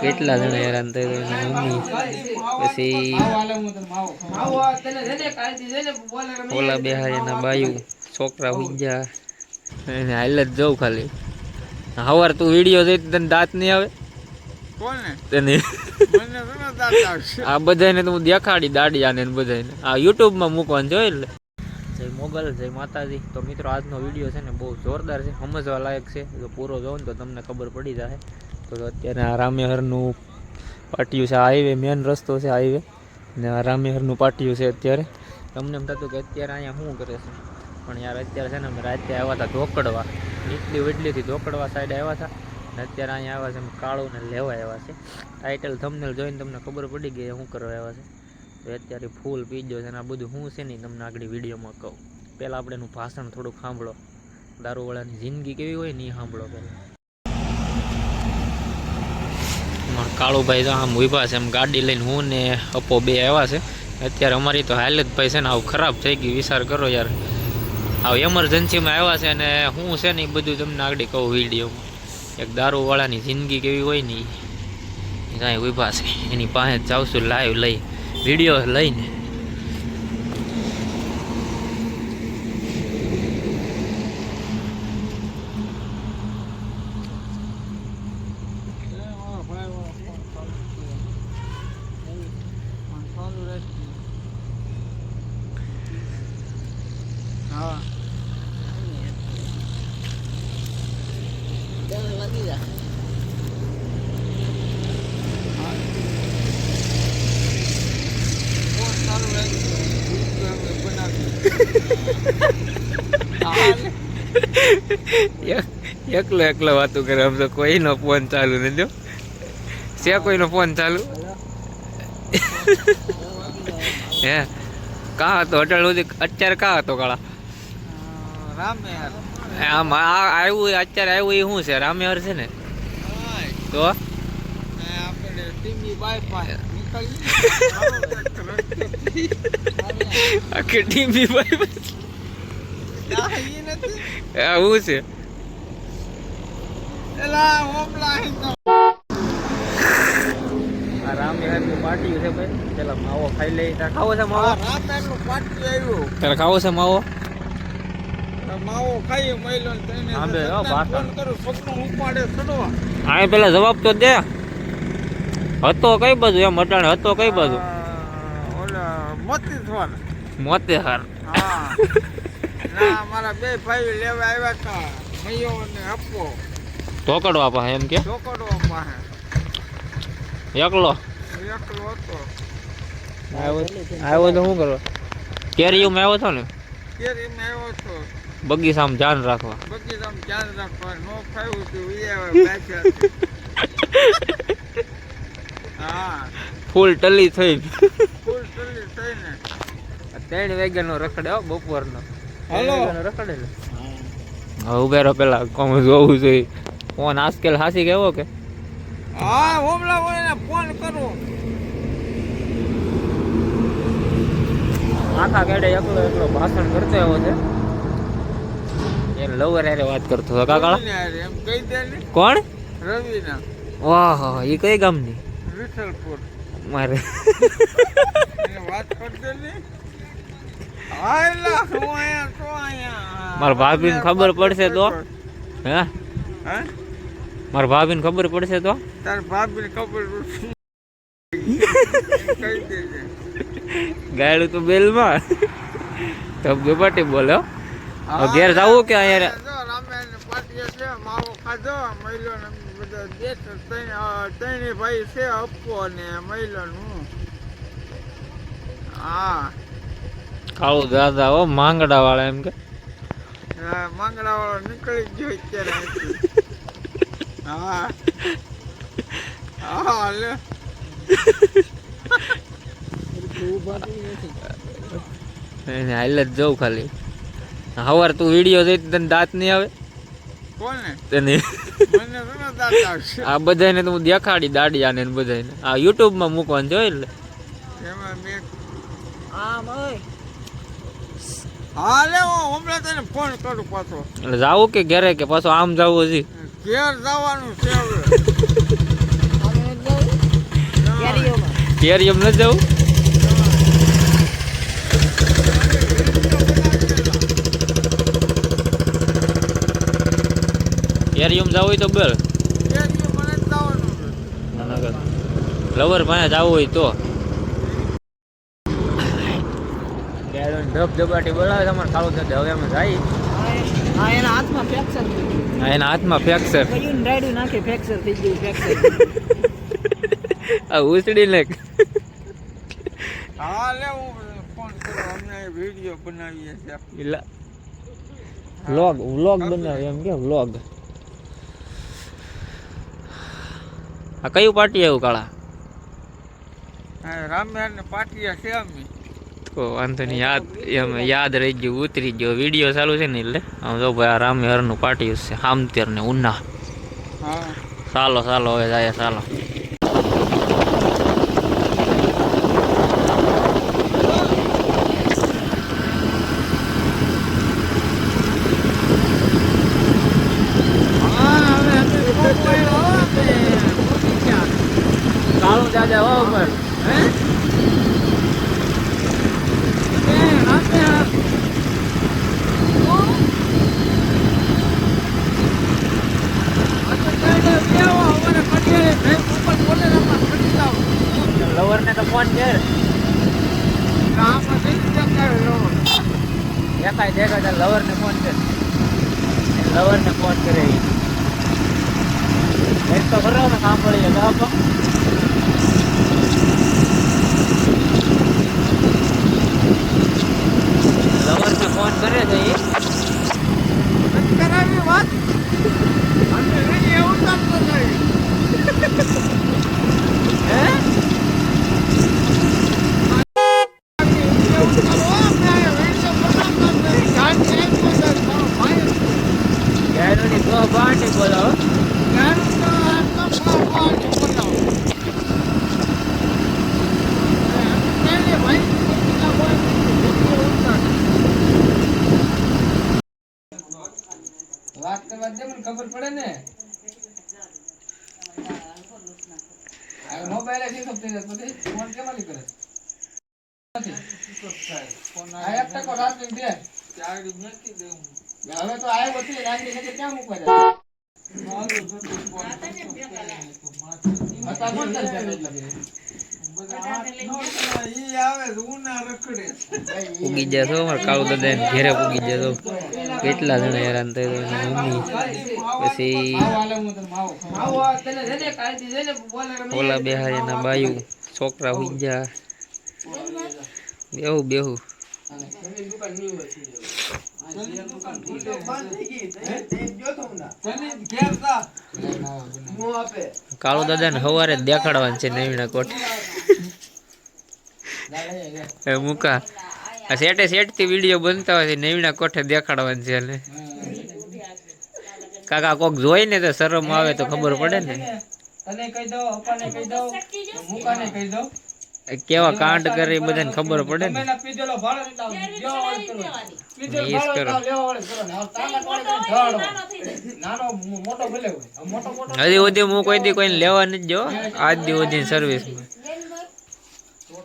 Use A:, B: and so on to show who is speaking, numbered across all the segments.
A: કેટલા જણા હેરાન થઈ મમ્મી? પછી ઓલા બિહારી ના બાયુ છોકરા ઉજ્યા એને હાલ જ જવું ખાલી. હવાર તું વીડિયો જોઈ તને દાંત નહીં આવે? તને? આ બધાને તો હું દેખાડી દાડી ને બધાને આ યુટ્યુબમાં મૂકવાનું જોઈ એટલે. જય મોગલ જય માતાજી. તો મિત્રો આજનો વીડિયો છે ને બહુ જોરદાર છે સમજવા લાયક છે. જો પૂરો જોઉં ને તો તમને ખબર પડી જાય તો અત્યારે આ રામેહરનું પાટિયું છે હાઈવે મેન રસ્તો છે હાઈવે ને આ રામેહરનું પાટિયું છે અત્યારે. તમને એમ થતું કે અત્યારે અહીંયા શું કરે છે? પણ યાર અત્યારે છે ને અમે રાતે આવ્યા હતા ધોકડવા. એટલી વેટલીથી ધોકડવા સાઈડ આવ્યા હતા. ને અત્યારે અહીંયા આવ્યા છે અમે કાળું ને લેવા આવ્યા છે. ટાઇટલ થંબનેલ જોઈને તમને ખબર પડી ગઈ શું કરવા આવ્યા છે. તો અત્યારે ફૂલ પીજો છે અને આ બધું શું છે નહીં તમને આગળ વિડીયોમાં કહું. પહેલાં આપણે એનું ભાષણ થોડુંક સાંભળો. દારૂવાળાની જિંદગી કેવી હોય ને એ સાંભળો પહેલાં મારા કાળુભાઈ તો આમ ઊભા છે, એમ ગાડી લઈને હું ને અપો બે આવ્યા છે. અત્યારે અમારી તો હાલત ભાઈ છે ને આવું ખરાબ થઈ ગઈ વિચાર કરો યાર. આવું એમરજન્સીમાં આવ્યા છે અને હું છે ને એ બધું તમને આગળ કહું વિડીયોમાં. એક દારૂવાળાની જિંદગી કેવી હોય ને કાંઈ ઊભા છે, એની પાસે જ જાઉં છું લાઈવ લઈ, વીડિયો લઈને
B: હા કોણ સારું રાખ્યું? વીડિયો અમે બનાવ્યો.
A: એક- એકલો એકલો વાતું કરે. આમ તો કોઈનો ફોન ચાલુ નથી જો કોઈનો ફોન ચાલુ? હે? કા હતો? અટલ સુધી અત્યારે કા હતો કાળા. આમ આવ્યું, અત્યારે આવ્યું એ શું છે? રામેહર છે ને. તો?
B: ને
A: આખી ટીમ બી ભાઈ
B: આ ઈ નથી
A: આ શું છે
B: એલા ઓમલા અહીં તો
A: આ રામેહરનું પાટિયું છે ભાઈ પેલા માવો? ખાઈ લઈ તારે ખાવો છે માવો પેલા જવાબ તો દે. હતો કઈ બાજુ? એમ અટાણે હતો કઈ બાજુ?
B: આ, ઓલા મોતી
A: મોતે હાર
B: હા. ના મારા બે ભાઈ લેવા આવ્યા હતા મૈયો ને આપો
A: ઢોકડવા પાસે એમ કે?
B: ઢોકડવા પાસે.
A: એકલો?
B: એકલો હતો.
A: આવ્યો તો શું કરવા? કેરીયુમાં આવ્યો છો ને?
B: કેરીમાં આવ્યો છો
A: બગીચામાં ધ્યાન રાખવા.
B: બગીચામાં ધ્યાન રાખવા. નો ખાયું તો ઈ આવે
A: ફૂલ ટલી થઈ.
B: ફૂલ ટલી થઈને.
A: ત્રણ વાગ્યાનો રખડે હો બપોરનો.
B: હાલો.
A: ત્રણ વાગ્યાનો રખડે ને હવે ઉભેરો પેલા કોમ જોવું જોઈએ. ફોન આજકાલ હાસી કેવો કે?
B: હા હોમલા વળીને ફોન કરો.
A: આખા ગાડે એકલો એકલો ભાષણ કરતો એવો છે. એ લવર હારે વાત કરતો હતો
B: ને.
A: કોણ?
B: રવિના.
A: વાહ એ કઈ ગામની?
B: વિઠ્ઠલપુર.
A: મારે.
B: વાત કરી ભાભી ને
A: મારા ખબર પડશે તો? હે? મારા ભાભીને ખબર પડશે તો?
B: તાર ભાભીને ખબર પડશે.
A: ગાયડું તો બેલમાં. ધબધો પાટી બોલો ઘેર જાવું કે અહીંયા
B: જો રામાયણ પાટીએ છે માવો ખાધો મહિલો ને બધા દેશ ત્રણ ભાઈ છે અપ્પો ને મહિલો નું હા.
A: કાળું દાદા હો માંગડા વાળા એમ કે.
B: હા, માંગડા વાળો નીકળી ગયો અત્યારે હા. હા લે.
A: હાલ જ જવું ખાલી. હવાર તું વીડિયો જઈ તને દાંત નહીં આવે? તને. આ બધાને તો હું દેખાડી દાડિયાને ને બધાને આ યુટ્યુબમાં મૂકવાનું જોઈ એટલે.
B: હાલે મેં
A: આમ
B: હા હું હમણાં તને ફોન કરું પાછો.
A: એટલે જાવું કે ઘરે કે પાછો આમ જાવું હજી?
B: ઘેર જવાનું છે હવે.
A: કેરિયમ ન જવું? કેરિયમ જવું હોય તો બોલ. લવર પાસે જવું હોય તો. ધબ ધબાટી બોલાવે તમારે કાળું થશે હવે અમે જાય.
C: હા એના હાથમાં ફ્રેક્ચર
A: હા એના હાથમાં ફ્રેક્ચર.
C: કયું રાયડું નાખે ફ્રેક્ચર થઈ ગયું ફ્રેક્ચર.
A: આ ઉસડી ને
B: હા લે હું ફોન કરો. અમને વીડિયો બનાવીએ છીએ
A: વ્લોગ વ્લોગ બનાવે એમ કે વ્લોગ આ કયું પાર્ટી આવ્યું કાળા?
B: રામયાર ને પાટિયા છે અમે
A: તો વાંધો નહીં યાદ એમ યાદ રહી ગયું ઉતરી ગયો. વીડિયો ચાલુ છે ને એટલે? આમ જો ભાઈ આ રામ હરનું પાર્ટી છે હામતેર ને ઉના.
B: હા.
A: ચાલો ચાલો હવે જાય ચાલો
B: હા હવે અમે કોઈ હો અમે પહોંચી ગયા.
A: કાળું દાદા હો ઉપર
B: હે એ રામયાર
A: લવર ને તો ફોન કર એકાય દેખા તાર લવર ને ફોન કર લવર ને ફોન કરે. એક તો ખરો ને કામ પડી જાય બરાબર લવર ને ફોન કરે છે ઈ. હે
B: વાત કરવા દે મને ખબર પડે ને. મોબાઈલથી ખબર થઈ જાય પછી ફોન કેમાં કરે? આ એક ટકો રાતની દે હવે તો આવ્યો હતી રાંધી ને ક્યાં મૂકવા જાય? હતા
A: જાય છો અમારે કાળુ દાદા ઘેરે ઉગી જશો કેટલા જણા હેરાન એની મમ્મી. પછી ઓલા બેહારી ના બાયુ, છોકરા ગયા. બેહુ બેહુ. કાળુ દાદા ને સવારે દેખાડવાનું છે નવીના કોઠે. મુકા સેટે સેટથી વીડિયો બનતા હોય નવીના કોઠે દેખાડવાની છે એટલે કાકા કોક જોઈ ને તો શરમ આવે તો ખબર પડે ને. કેવા કાંડ કરે બધાને ખબર પડે ને. હજી સુધી હું કોઈ દી કોઈને લેવા નથી જો આજ દી સુધી સર્વિસમાં
B: છોડા જાવ જાવ. એવો માણસ
A: જાવું ને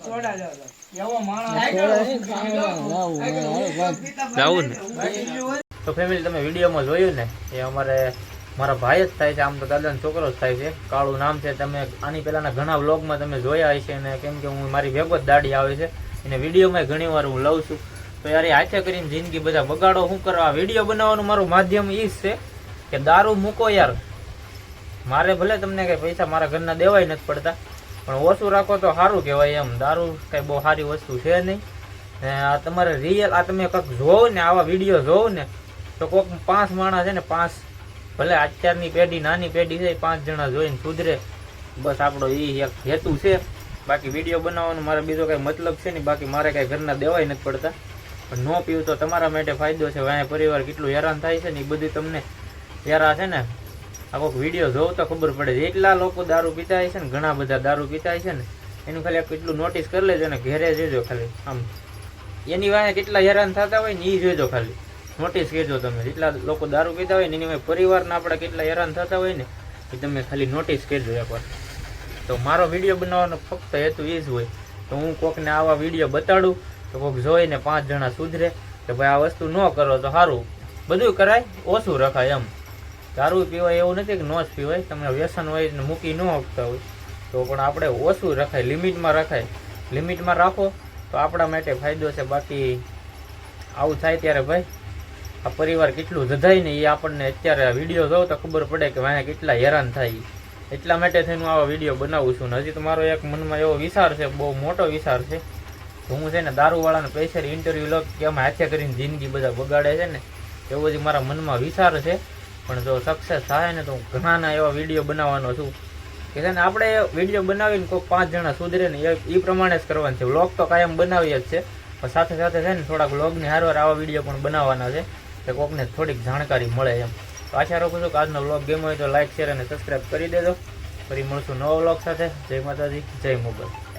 A: તો ફેમિલી તમે વિડીયોમાં જોયું ને એ અમારે મારા ભાઈ જ થાય છે આમ તો દાદાનો છોકરો જ થાય છે. કાળું નામ છે તમે આની પહેલાના ઘણા વ્લોગમાં તમે જોયા હશે ને કેમ કે હું મારી ભેગો જ દાઢી આવે છે. અને વિડીયોમાં ઘણી વાર હું લઉં છું. તો યાર એ હાથે કરીને જિંદગી બધા બગાડો. શું કરવા વીડિયો બનાવવાનું મારું માધ્યમ એ જ છે કે દારૂ મૂકો યાર. મારે ભલે તમને કઈ પૈસા મારા ઘરના દેવાય નથી પડતા. પણ ઓછું રાખો તો સારું કહેવાય એમ. દારૂ કઈ બહુ સારી વસ્તુ છે નહીં. ને આ તમારે રિયલ આ તમે કંઈક જોવો ને, આવા વીડિયો જોવો ને, તો કોઈક પાંચ માણસ છે ને, પાંચ, ભલે અત્યારની પેઢી, નાની પેઢી છે, પાંચ જણા જોઈને સુધરે. બસ આપણો એ એક હેતુ છે. બાકી વીડિયો બનાવવાનો મારે બીજો કંઈ મતલબ છે નહીં. બાકી મારે કાંઈ ઘરના દેવાય નથી પડતા. પણ ન પીવું તો તમારા માટે ફાયદો છે. વાંય પરિવાર કેટલું હેરાન થાય છે ને એ બધું તમને યાર છે ને આ કોઈક વીડિયો જોઉં તો ખબર પડે. છે એટલા લોકો દારૂ પીતા છે ને, ઘણા બધા દારૂ પીતા છે ને, એનું ખાલી એટલું નોટિસ કરી લેજો ને, ઘેરે જોજો ખાલી, આમ. એની વાંહે કેટલા હેરાન થતા હોય ને એ જોજો ખાલી. નોટિસ કહેજો તમે, જેટલા લોકો દારૂ પીતા હોય ને, એની વાંહે પરિવારના આપણા કેટલા હેરાન થતા હોય ને, એ તમે ખાલી નોટિસ કરજો એકવાર. તો મારો વીડિયો બનાવવાનો ફક્ત હેતુ એ જ હોય. તો હું કોકને આવા વીડિયો બતાડું, તો કોક જોઈને પાંચ જણા સુધરે, કે ભાઈ આ વસ્તુ ન કરો તો સારું. બધું કરાય, ઓછું રખાય એમ. દારૂ પીવાય એવું નથી કે ન જ પીવાય. તમને વ્યસન હોય ને મૂકી ન શકતા હોય. તો પણ આપણે ઓછું રખાય, લિમિટમાં રખાય. લિમિટમાં રાખો તો આપણા માટે ફાયદો છે. બાકી આવું થાય ત્યારે ભાઈ, આ પરિવાર કેટલું જધાય ને એ આપણને અત્યારે વીડિયો જોઉં તો ખબર પડે કે વાંહે કેટલા હેરાન થાય એટલા માટે થઈને હું આવા વીડિયો બનાવું છું ને હજી તો મારો એક મનમાં એવો વિચાર છે, બહુ મોટો વિચાર છે. હું છે ને દારૂવાળાને પૈસા ઇન્ટરવ્યૂ લો કે આમાં હાથે કરીને જિંદગી બધા બગાડે છે ને. એવો જ મારા મનમાં વિચાર છે. પણ જો સક્સેસ થાય ને તો હું ઘણાના એવા વીડિયો બનાવવાનો છું. કે છે ને આપણે વીડિયો બનાવીને કોઈ પાંચ જણા સુધરે ને એ પ્રમાણે જ કરવાનું છે. વ્લોગ તો કાયમ બનાવીએ જ છે. પણ સાથે સાથે છે ને થોડાક વ્લોગની હારવાર આવા વીડિયો પણ બનાવવાના છે કે કોકને થોડીક જાણકારી મળે એમ. તો આશા રાખું છું કે આજનો વ્લોગ ગેમ હોય તો લાઇક શેર અને સબસ્ક્રાઈબ કરી દેજો. ફરી મળશું નવો વ્લોગ સાથે. જય માતાજી, જય મોગલ.